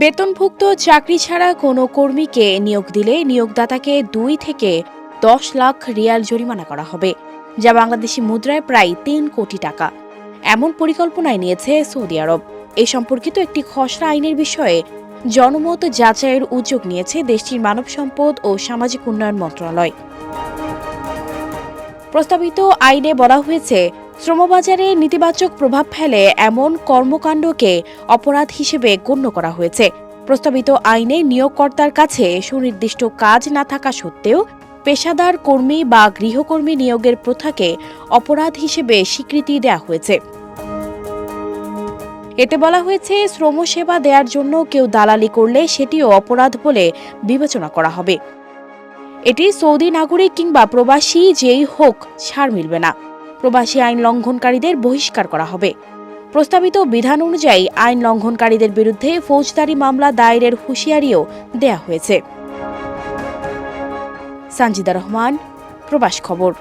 বেতনভুক্ত চাকরি ছাড়া কোনো কর্মীকে নিয়োগ দিলে নিয়োগদাতাকে দুই থেকে দশ লাখ রিয়াল জরিমানা করা হবে, যা বাংলাদেশি মুদ্রায় প্রায় তিন কোটি টাকা। এমন পরিকল্পনায় নিয়েছে সৌদি আরব। এ সম্পর্কিত একটি খসড়া আইনের বিষয়ে জনমত যাচাইয়ের উদ্যোগ নিয়েছে দেশটির মানব সম্পদ ও সামাজিক উন্নয়ন মন্ত্রণালয়। প্রস্তাবিত আইনে বলা হয়েছে শ্রমবাজারে নেতিবাচক প্রভাব ফেলে এমন কর্মকাণ্ডকে অপরাধ হিসেবে গণ্য করা হয়েছে। প্রস্তাবিত আইনে নিয়োগকর্তার কাছে সুনির্দিষ্ট কাজ না থাকা সত্ত্বেও পেশাদার কর্মী বা গৃহকর্মী নিয়োগের প্রথাকে অপরাধ হিসেবে স্বীকৃতি দেওয়া হয়েছে। এতে বলা হয়েছে, শ্রমসেবা দেওয়ার জন্য কেউ দালালি করলে সেটিও অপরাধ বলে বিবেচনা করা হবে। এটি সৌদি নাগরিক কিংবা প্রবাসী যেই হোক, ছাড় মিলবে না। প্রবাসী আইন লঙ্ঘনকারীদের বহিষ্কার করা হবে। প্রস্তাবিত বিধান অনুযায়ী আইন লঙ্ঘনকারীদের বিরুদ্ধে ফৌজদারি মামলা দায়েরের হুঁশিয়ারিও দেয়া হয়েছে। সঞ্জিদা রহমান, প্রবাস খবর।